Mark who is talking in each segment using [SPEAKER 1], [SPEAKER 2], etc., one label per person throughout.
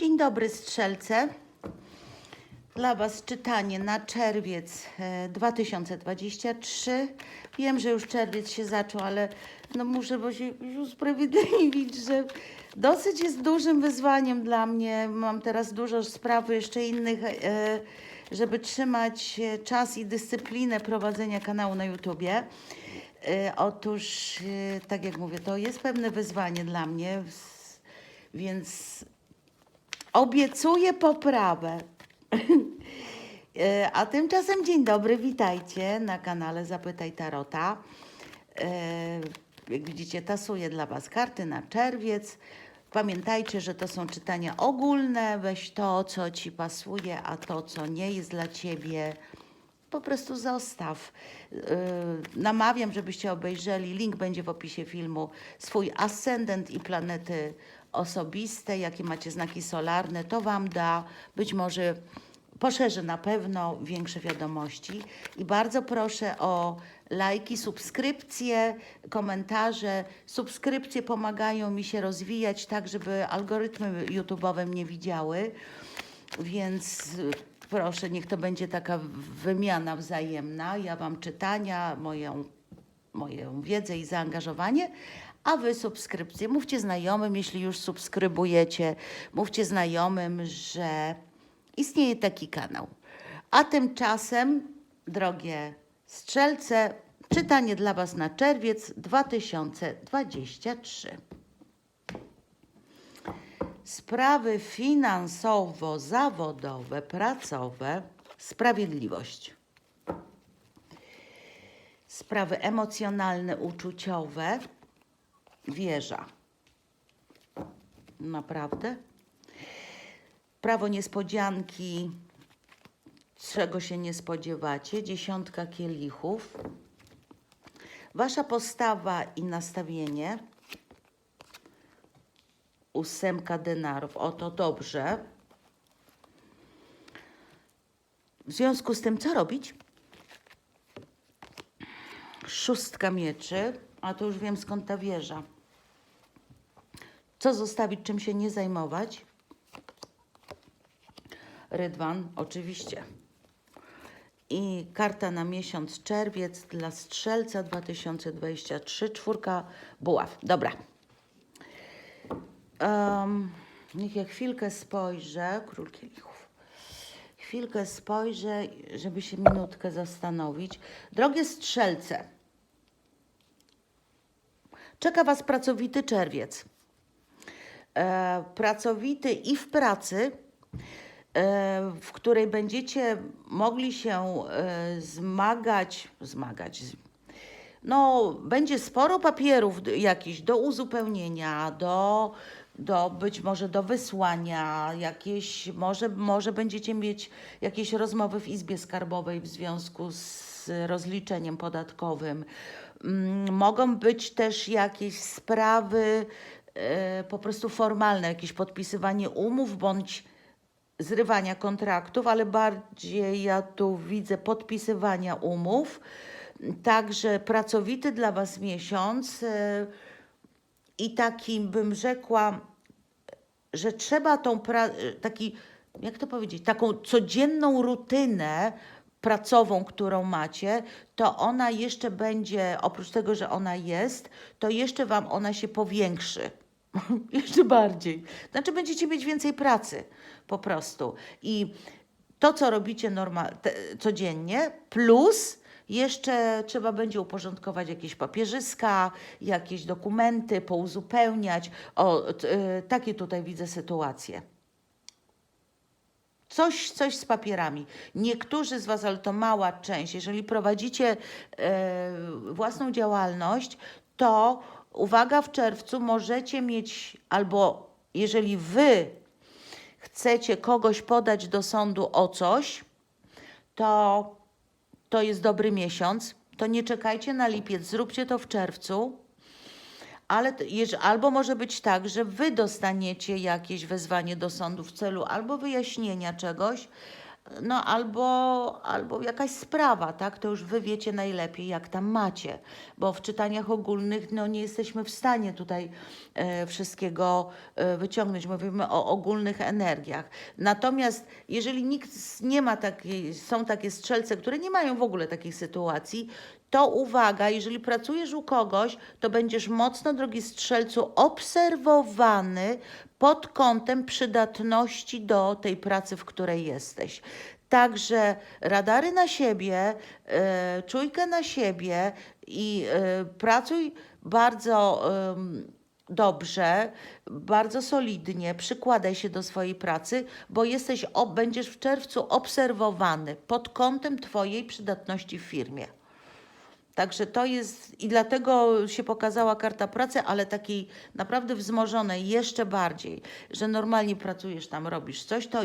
[SPEAKER 1] Dzień dobry strzelce. Dla Was czytanie na czerwiec e, 2023. Wiem, że już czerwiec się zaczął, ale no muszę bo się usprawiedliwić, że dosyć jest dużym wyzwaniem dla mnie. Mam teraz dużo spraw jeszcze innych, e, żeby trzymać e, czas i dyscyplinę prowadzenia kanału na YouTubie. E, Otóż, e, tak jak mówię, to jest pewne wyzwanie dla mnie, więc Obiecuję poprawę. E, A tymczasem dzień dobry, witajcie na kanale Zapytaj Tarota. E, Jak widzicie, tasuję dla Was karty na czerwiec. Pamiętajcie, że to są czytania ogólne. Weź to, co Ci pasuje, a to, co nie jest dla Ciebie, po prostu zostaw. Yy, namawiam, żebyście obejrzeli, link będzie w opisie filmu, swój ascendent i planety osobiste, jakie macie znaki solarne, to Wam da być może poszerzy na pewno większe wiadomości. I bardzo proszę o lajki, subskrypcje, komentarze. Subskrypcje pomagają mi się rozwijać tak, żeby algorytmy YouTube'owe mnie widziały. Więc proszę, niech to będzie taka wymiana wzajemna. Ja Wam czytania, moją, moją wiedzę i zaangażowanie, a Wy subskrypcje. Mówcie znajomym, jeśli już subskrybujecie, mówcie znajomym, że istnieje taki kanał. A tymczasem, drogie strzelce, czytanie dla Was na czerwiec 2023. Sprawy finansowo-zawodowe, pracowe, sprawiedliwość. Sprawy emocjonalne, uczuciowe, wieża. Naprawdę? Prawo niespodzianki, czego się nie spodziewacie, dziesiątka kielichów. Wasza postawa i nastawienie, ósemka denarów. Oto dobrze. W związku z tym, co robić? Szóstka mieczy, a to już wiem skąd ta wieża. Co zostawić, czym się nie zajmować? Rydwan, oczywiście. I karta na miesiąc czerwiec dla strzelca 2023, czwórka buław. Dobra. Um, niech ja chwilkę spojrzę, król kielichów. Chwilkę spojrzę, żeby się minutkę zastanowić. Drogie strzelce, czeka Was pracowity czerwiec. E, pracowity i w pracy, e, w której będziecie mogli się e, zmagać, zmagać, no, będzie sporo papierów jakichś do uzupełnienia, do, do być może do wysłania, jakieś, może, może będziecie mieć jakieś rozmowy w Izbie Skarbowej w związku z rozliczeniem podatkowym. Mm, Mogą być też jakieś sprawy e, po prostu formalne, jakieś podpisywanie umów bądź zrywania kontraktów, ale bardziej ja tu widzę podpisywania umów. Także pracowity dla Was miesiąc e, i taki bym rzekła, że trzeba tą pra- taki, jak to powiedzieć, taką codzienną rutynę pracową, którą macie, to ona jeszcze będzie, oprócz tego, że ona jest, to jeszcze Wam ona się powiększy. jeszcze bardziej. Znaczy będziecie mieć więcej pracy po prostu. I to, co robicie normal, te, codziennie, plus jeszcze trzeba będzie uporządkować jakieś papierzyska, jakieś dokumenty, pouzupełniać. O, t, y, takie tutaj widzę sytuacje. Coś, coś z papierami. Niektórzy z Was, ale to mała część, jeżeli prowadzicie e, własną działalność, to uwaga, w czerwcu możecie mieć albo jeżeli Wy chcecie kogoś podać do sądu o coś, to to jest dobry miesiąc. To nie czekajcie na lipiec, zróbcie to w czerwcu. Ale albo może być tak, że wy dostaniecie jakieś wezwanie do sądu w celu albo wyjaśnienia czegoś, no albo, albo jakaś sprawa, tak? To już wy wiecie najlepiej, jak tam macie, bo w czytaniach ogólnych no, nie jesteśmy w stanie tutaj e, wszystkiego e, wyciągnąć. Mówimy o ogólnych energiach. Natomiast jeżeli nikt nie ma takiej, są takie strzelce, które nie mają w ogóle takiej sytuacji, to uwaga, jeżeli pracujesz u kogoś, to będziesz mocno, drogi strzelcu, obserwowany pod kątem przydatności do tej pracy, w której jesteś. Także radary na siebie, e, czujkę na siebie i e, pracuj bardzo dobrze, bardzo solidnie, przykładaj się do swojej pracy, bo jesteś, będziesz w czerwcu obserwowany pod kątem Twojej przydatności w firmie. Także to jest i dlatego się pokazała karta pracy, ale takiej naprawdę wzmożonej jeszcze bardziej, że normalnie pracujesz tam, robisz coś, to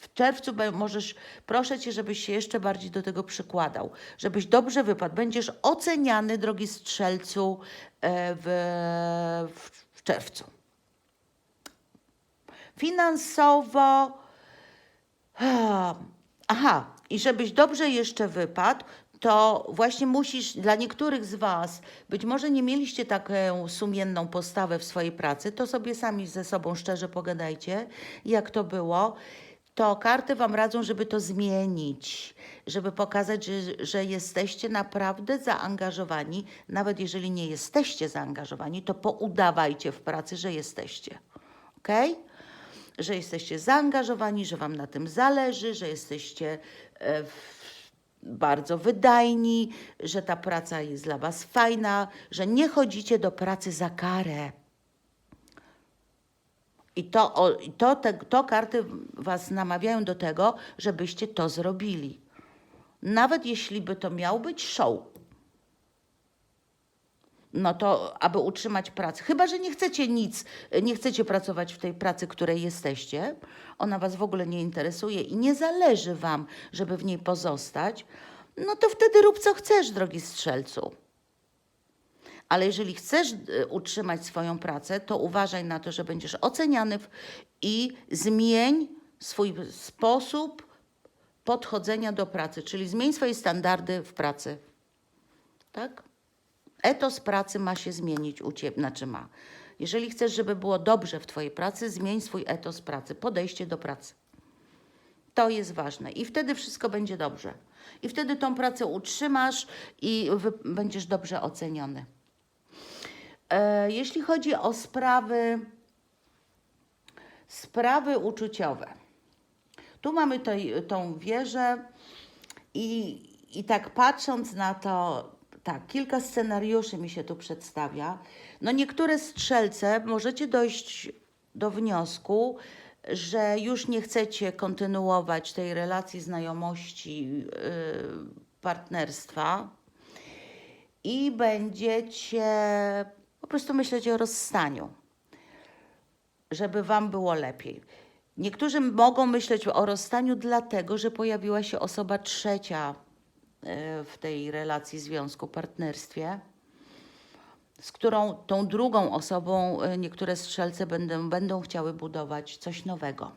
[SPEAKER 1] w czerwcu możesz, proszę cię, żebyś się jeszcze bardziej do tego przykładał, żebyś dobrze wypadł. Będziesz oceniany, drogi strzelcu, e, w, w, w czerwcu. Finansowo. Aha, i żebyś dobrze jeszcze wypadł, to właśnie musisz, dla niektórych z Was, być może nie mieliście taką sumienną postawę w swojej pracy, to sobie sami ze sobą szczerze pogadajcie, jak to było. To karty Wam radzą, żeby to zmienić, żeby pokazać, że, że jesteście naprawdę zaangażowani. Nawet jeżeli nie jesteście zaangażowani, to poudawajcie w pracy, że jesteście. Okej? że jesteście zaangażowani, że Wam na tym zależy, że jesteście e, w- bardzo wydajni, że ta praca jest dla Was fajna, że nie chodzicie do pracy za karę. I to, to, te, to karty Was namawiają do tego, żebyście to zrobili. Nawet jeśli by to miał być show no to aby utrzymać pracę, chyba że nie chcecie nic, nie chcecie pracować w tej pracy, której jesteście, ona was w ogóle nie interesuje i nie zależy wam, żeby w niej pozostać, no to wtedy rób co chcesz, drogi strzelcu. Ale jeżeli chcesz y, utrzymać swoją pracę, to uważaj na to, że będziesz oceniany i zmień swój sposób podchodzenia do pracy, czyli zmień swoje standardy w pracy. Tak? Etos pracy ma się zmienić u Ciebie, znaczy ma. Jeżeli chcesz, żeby było dobrze w Twojej pracy, zmień swój etos pracy, podejście do pracy. To jest ważne i wtedy wszystko będzie dobrze. I wtedy tą pracę utrzymasz i będziesz dobrze oceniony. E, jeśli chodzi o sprawy, sprawy uczuciowe, tu mamy tej, tą wieżę i, i tak patrząc na to, tak, kilka scenariuszy mi się tu przedstawia. No niektóre strzelce możecie dojść do wniosku, że już nie chcecie kontynuować tej relacji znajomości, yy, partnerstwa i będziecie po prostu myśleć o rozstaniu żeby Wam było lepiej. Niektórzy mogą myśleć o rozstaniu dlatego, że pojawiła się osoba trzecia w tej relacji, związku, partnerstwie, z którą tą drugą osobą e, niektóre strzelce będą, będą chciały budować coś nowego.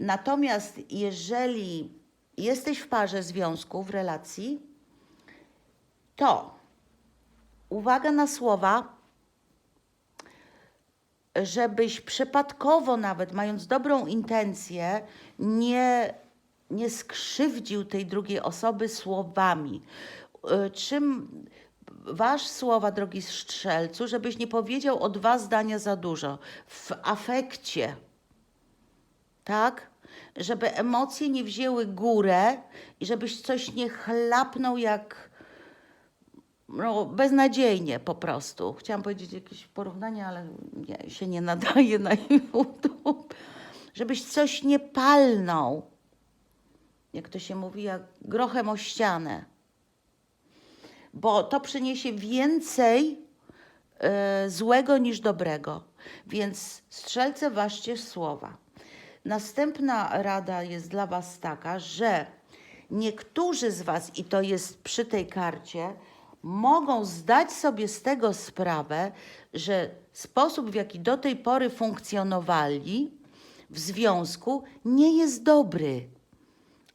[SPEAKER 1] Natomiast jeżeli jesteś w parze związku, w relacji, to uwaga na słowa, żebyś przypadkowo nawet, mając dobrą intencję, nie, nie skrzywdził tej drugiej osoby słowami. Y, Czym waż słowa, drogi strzelcu, żebyś nie powiedział o dwa zdania za dużo. W afekcie, tak? Żeby emocje nie wzięły górę i żebyś coś nie chlapnął jak no, beznadziejnie po prostu. Chciałam powiedzieć jakieś porównanie, ale nie, się nie nadaje na YouTube. Żebyś coś nie palnął. Jak to się mówi, jak grochem o ścianę. Bo to przyniesie więcej e, złego niż dobrego. Więc strzelce ważcie słowa. Następna rada jest dla Was taka, że niektórzy z Was, i to jest przy tej karcie, mogą zdać sobie z tego sprawę, że sposób, w jaki do tej pory funkcjonowali w związku, nie jest dobry.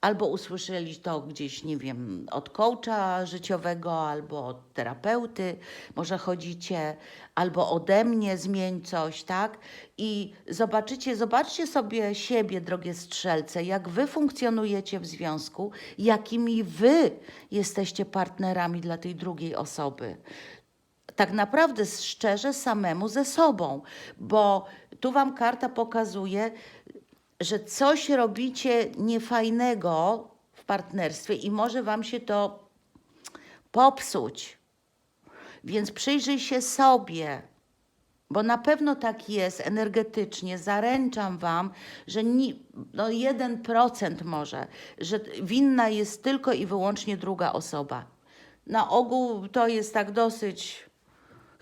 [SPEAKER 1] Albo usłyszeli to gdzieś, nie wiem, od coacha życiowego, albo od terapeuty, może chodzicie, albo ode mnie zmień coś, tak? I zobaczycie, zobaczcie sobie siebie, drogie strzelce, jak wy funkcjonujecie w związku, jakimi wy jesteście partnerami dla tej drugiej osoby tak naprawdę szczerze samemu ze sobą, bo tu wam karta pokazuje, że coś robicie niefajnego w partnerstwie i może wam się to popsuć. Więc przyjrzyj się sobie, bo na pewno tak jest energetycznie. Zaręczam Wam, że ni, no 1% może, że winna jest tylko i wyłącznie druga osoba. Na ogół to jest tak dosyć.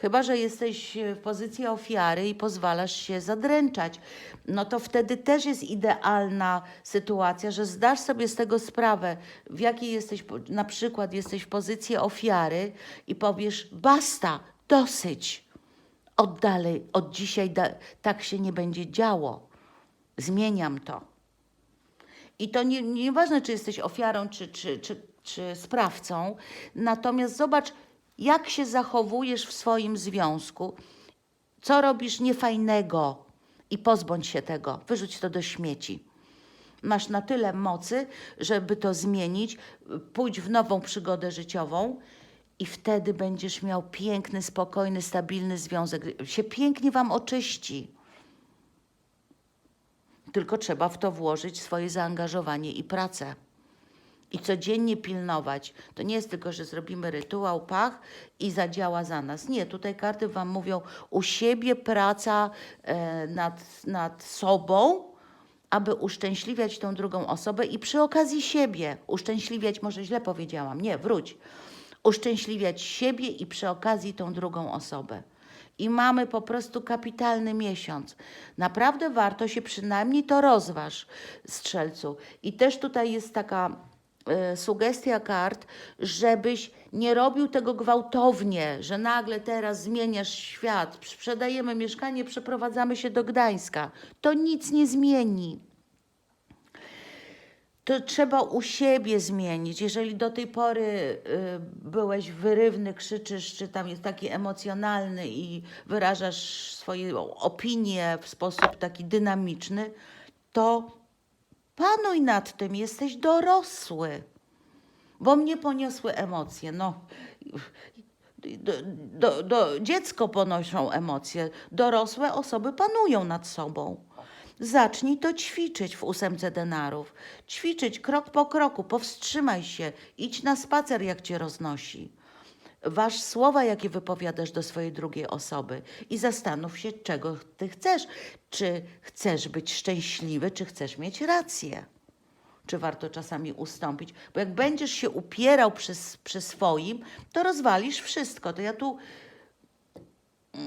[SPEAKER 1] Chyba, że jesteś w pozycji ofiary i pozwalasz się zadręczać, no to wtedy też jest idealna sytuacja, że zdasz sobie z tego sprawę, w jakiej jesteś, na przykład jesteś w pozycji ofiary i powiesz: basta, dosyć od dalej, od dzisiaj da, tak się nie będzie działo. Zmieniam to. I to nie, nieważne, czy jesteś ofiarą, czy, czy, czy, czy sprawcą, natomiast zobacz, jak się zachowujesz w swoim związku, co robisz niefajnego i pozbądź się tego, wyrzuć to do śmieci. Masz na tyle mocy, żeby to zmienić, pójdź w nową przygodę życiową i wtedy będziesz miał piękny, spokojny, stabilny związek. Się pięknie wam oczyści. Tylko trzeba w to włożyć swoje zaangażowanie i pracę. I codziennie pilnować. To nie jest tylko, że zrobimy rytuał, pach i zadziała za nas. Nie, tutaj karty Wam mówią u siebie praca e, nad, nad sobą, aby uszczęśliwiać tą drugą osobę i przy okazji siebie. Uszczęśliwiać, może źle powiedziałam, nie, wróć. Uszczęśliwiać siebie i przy okazji tą drugą osobę. I mamy po prostu kapitalny miesiąc. Naprawdę warto się przynajmniej to rozważ, strzelcu. I też tutaj jest taka sugestia kart, żebyś nie robił tego gwałtownie, że nagle teraz zmieniasz świat, sprzedajemy mieszkanie, przeprowadzamy się do Gdańska. To nic nie zmieni to trzeba u siebie zmienić. Jeżeli do tej pory y, byłeś wyrywny, krzyczysz, czy tam jest taki emocjonalny i wyrażasz swoje opinie w sposób taki dynamiczny, to panuj nad tym, jesteś dorosły. Bo mnie poniosły emocje. No, do, do, do, dziecko ponoszą emocje. Dorosłe osoby panują nad sobą. Zacznij to ćwiczyć w ósemce denarów. Ćwiczyć krok po kroku, powstrzymaj się, idź na spacer, jak cię roznosi. Waż słowa, jakie wypowiadasz do swojej drugiej osoby i zastanów się, czego ty chcesz. Czy chcesz być szczęśliwy, czy chcesz mieć rację czy warto czasami ustąpić. Bo jak będziesz się upierał przy, przy swoim, to rozwalisz wszystko. To ja tu.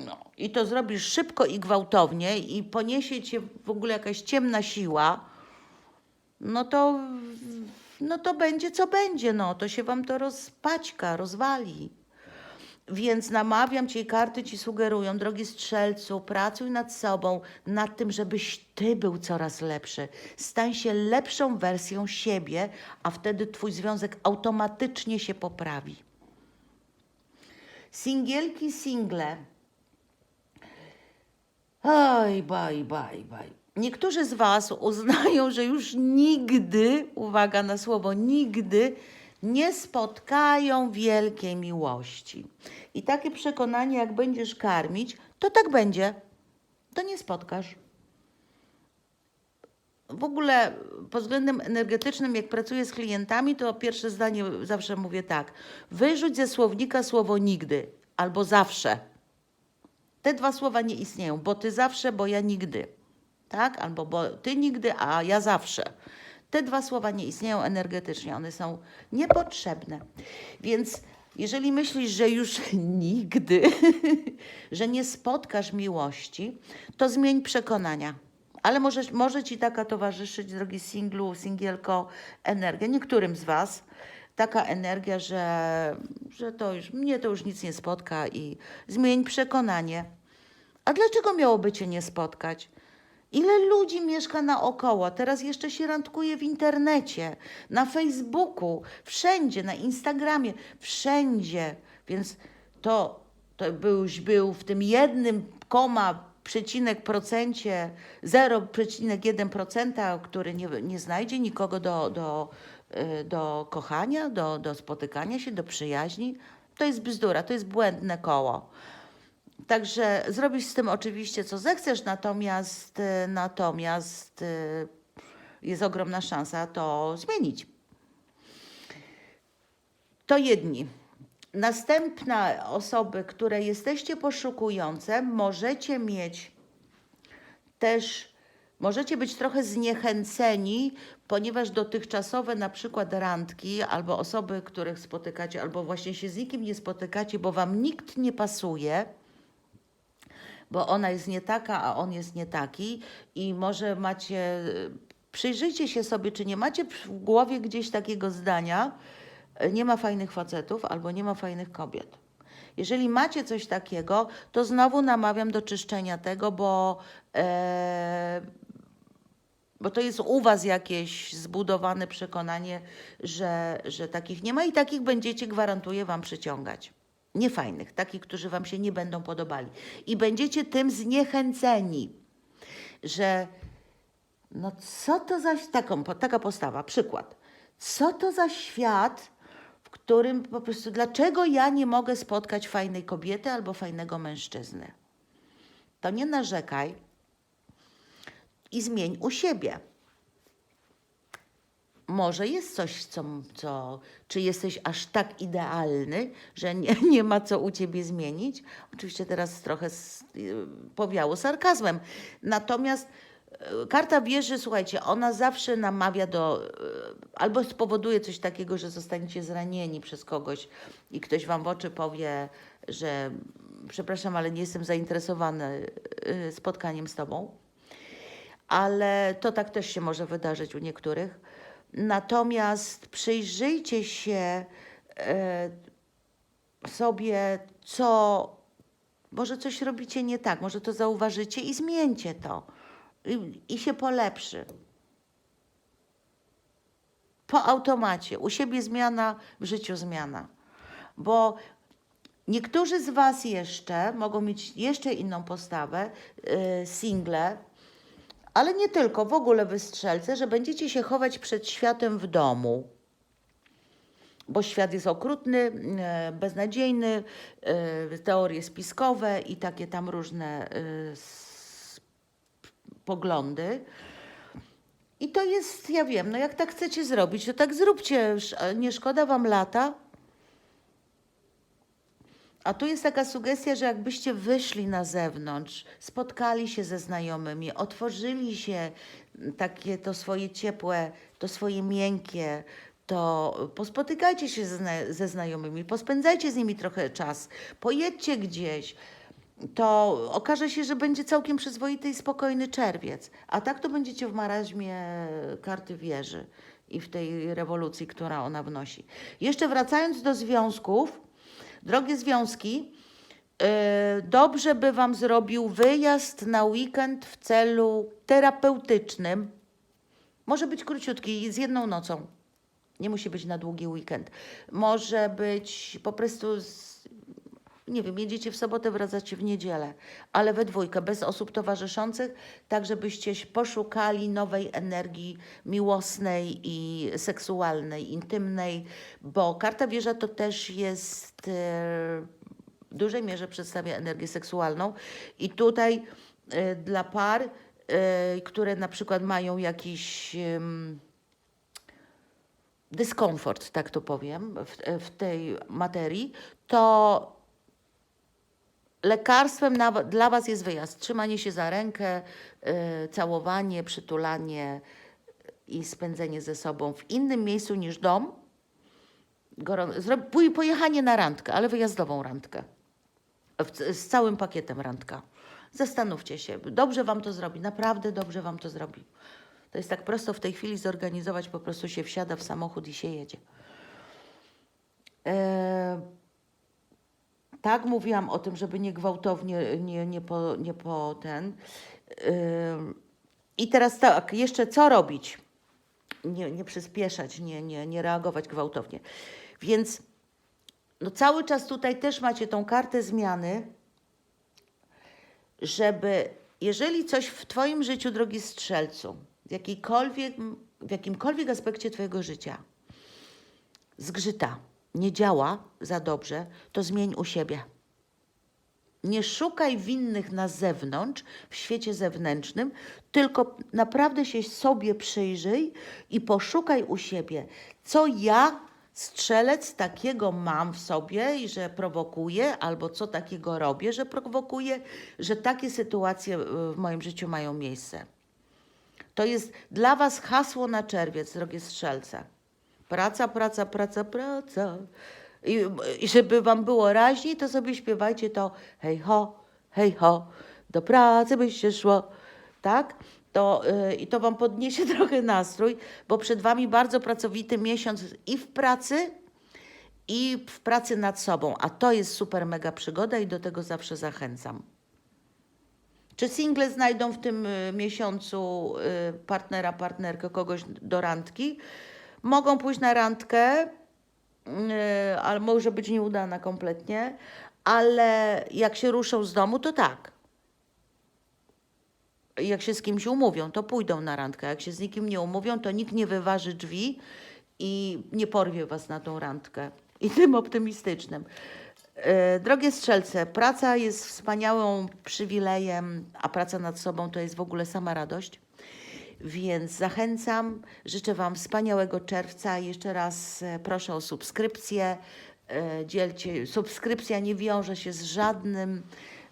[SPEAKER 1] No, I to zrobisz szybko i gwałtownie, i poniesie cię w ogóle jakaś ciemna siła, no to, no to będzie co będzie. No, to się wam to rozpaćka, rozwali. Więc namawiam cię i karty ci sugerują, drogi strzelcu, pracuj nad sobą, nad tym, żebyś ty był coraz lepszy. Stań się lepszą wersją siebie, a wtedy twój związek automatycznie się poprawi. Singielki, single. Oj, baj, baj, baj. Niektórzy z Was uznają, że już nigdy, uwaga na słowo, nigdy nie spotkają wielkiej miłości. I takie przekonanie, jak będziesz karmić, to tak będzie. To nie spotkasz. W ogóle pod względem energetycznym, jak pracuję z klientami, to pierwsze zdanie zawsze mówię tak. Wyrzuć ze słownika słowo nigdy albo zawsze. Te dwa słowa nie istnieją, bo ty zawsze, bo ja nigdy. Tak? Albo bo ty nigdy, a ja zawsze. Te dwa słowa nie istnieją energetycznie, one są niepotrzebne. Więc jeżeli myślisz, że już nigdy, że nie spotkasz miłości, to zmień przekonania. Ale może, może ci taka towarzyszyć, drogi singlu, singielko, energia, niektórym z Was, taka energia, że, że to już, mnie to już nic nie spotka i zmień przekonanie. A dlaczego miałoby Cię nie spotkać? Ile ludzi mieszka naokoło? Teraz jeszcze się randkuje w internecie, na Facebooku, wszędzie, na Instagramie, wszędzie. Więc to, to byłś był w tym jednym koma przecinek procencie, 0,1%, który nie, nie znajdzie nikogo do, do, y, do kochania, do, do spotykania się, do przyjaźni. To jest bzdura, to jest błędne koło. Także zrobisz z tym oczywiście co zechcesz, natomiast, y, natomiast y, jest ogromna szansa to zmienić. To jedni. Następne osoby, które jesteście poszukujące, możecie mieć też, możecie być trochę zniechęceni, ponieważ dotychczasowe na przykład randki albo osoby, których spotykacie, albo właśnie się z nikim nie spotykacie, bo wam nikt nie pasuje, bo ona jest nie taka, a on jest nie taki i może macie, przyjrzyjcie się sobie, czy nie macie w głowie gdzieś takiego zdania, e, nie ma fajnych facetów albo nie ma fajnych kobiet. Jeżeli macie coś takiego, to znowu namawiam do czyszczenia tego, bo, e, bo to jest u Was jakieś zbudowane przekonanie, że, że takich nie ma i takich będziecie, gwarantuję Wam, przyciągać. Niefajnych, takich, którzy Wam się nie będą podobali. I będziecie tym zniechęceni, że no co to za taką, taka postawa, przykład. Co to za świat, w którym po prostu, dlaczego ja nie mogę spotkać fajnej kobiety albo fajnego mężczyzny? To nie narzekaj i zmień u siebie. Może jest coś, co, co czy jesteś aż tak idealny, że nie, nie ma co u ciebie zmienić. Oczywiście teraz trochę y, powiało sarkazmem. Natomiast y, karta wieży, słuchajcie, ona zawsze namawia do, y, albo spowoduje coś takiego, że zostaniecie zranieni przez kogoś i ktoś wam w oczy powie, że przepraszam, ale nie jestem zainteresowany spotkaniem z tobą ale to tak też się może wydarzyć u niektórych. Natomiast przyjrzyjcie się e, sobie, co może coś robicie nie tak, może to zauważycie i zmieńcie to i, i się polepszy. Po automacie, u siebie zmiana, w życiu zmiana. Bo Niektórzy z Was jeszcze mogą mieć jeszcze inną postawę, yy, single, ale nie tylko, w ogóle wystrzelce, że będziecie się chować przed światem w domu. Bo świat jest okrutny, e, beznadziejny, e, teorie spiskowe i takie tam różne e, poglądy. I to jest, ja wiem, no jak tak chcecie zrobić, to tak zróbcie. Nie szkoda wam lata. A tu jest taka sugestia, że jakbyście wyszli na zewnątrz, spotkali się ze znajomymi, otworzyli się takie to swoje ciepłe, to swoje miękkie, to pospotykajcie się ze, zna- ze znajomymi, pospędzajcie z nimi trochę czas, pojedźcie gdzieś. To okaże się, że będzie całkiem przyzwoity i spokojny czerwiec. A tak to będziecie w maraźmie karty wieży i w tej rewolucji, która ona wnosi. Jeszcze wracając do związków, Drogie związki, yy, dobrze by Wam zrobił wyjazd na weekend w celu terapeutycznym. Może być króciutki, z jedną nocą. Nie musi być na długi weekend. Może być po prostu, nie wiem, jedziecie w sobotę, wracacie w niedzielę, ale we dwójkę, bez osób towarzyszących, tak żebyście poszukali nowej energii miłosnej i seksualnej, intymnej, bo karta wieża to też jest e, w dużej mierze przedstawia energię seksualną. I tutaj e, dla par, e, które na przykład mają jakiś dyskomfort, tak to powiem, w, w tej materii, to lekarstwem na, dla Was jest wyjazd. Trzymanie się za rękę, y, całowanie, przytulanie i spędzenie ze sobą w innym miejscu niż dom. Pój- pojechanie na randkę, ale wyjazdową randkę. W, z całym pakietem randka. Zastanówcie się. Dobrze Wam to zrobi. Naprawdę dobrze Wam to zrobi. To jest tak prosto w tej chwili zorganizować. Po prostu się wsiada w samochód i się jedzie. E, tak, mówiłam o tym, żeby nie gwałtownie, nie, nie, po, nie po ten. I teraz tak, jeszcze co robić? Nie, nie przyspieszać, nie, nie, nie reagować gwałtownie. Więc no cały czas tutaj też macie tą kartę zmiany, żeby jeżeli coś w Twoim życiu, drogi strzelcu, w, jakiejkolwiek, w jakimkolwiek aspekcie Twojego życia zgrzyta, nie działa za dobrze, to zmień u siebie. Nie szukaj winnych na zewnątrz, w świecie zewnętrznym, tylko naprawdę się sobie przyjrzyj i poszukaj u siebie, co ja, strzelec, takiego mam w sobie i że prowokuję, albo co takiego robię, że prowokuję, że takie sytuacje y, w moim życiu mają miejsce. To jest dla Was hasło na czerwiec, drogie strzelce. Praca, praca, praca, praca. I, I żeby Wam było raźniej, to sobie śpiewajcie to hej ho, hej ho, do pracy by się szło, tak? To, y, I to Wam podniesie trochę nastrój, bo przed Wami bardzo pracowity miesiąc i w pracy, i w pracy nad sobą, a to jest super mega przygoda i do tego zawsze zachęcam. Czy single znajdą w tym y, miesiącu y, partnera, partnerkę, kogoś do randki? Mogą pójść na randkę, y, ale może być nieudana kompletnie, ale jak się ruszą z domu, to tak. Jak się z kimś umówią, to pójdą na randkę. Jak się z nikim nie umówią, to nikt nie wyważy drzwi i nie porwie was na tą randkę. I tym optymistycznym. E, Drogie strzelce, praca jest wspaniałym przywilejem, a praca nad sobą to jest w ogóle sama radość. Więc zachęcam, życzę Wam wspaniałego czerwca. Jeszcze raz e, proszę o subskrypcję. E, Dzielcie, subskrypcja nie wiąże się z żadnym,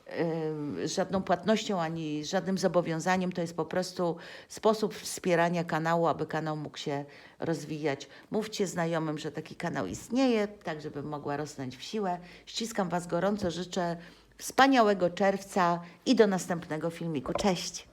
[SPEAKER 1] e, z żadną płatnością ani żadnym zobowiązaniem. To jest po prostu sposób wspierania kanału, aby kanał mógł się rozwijać. Mówcie znajomym, że taki kanał istnieje, tak żebym mogła rosnąć w siłę. Ściskam Was gorąco, życzę wspaniałego czerwca i do następnego filmiku. Cześć!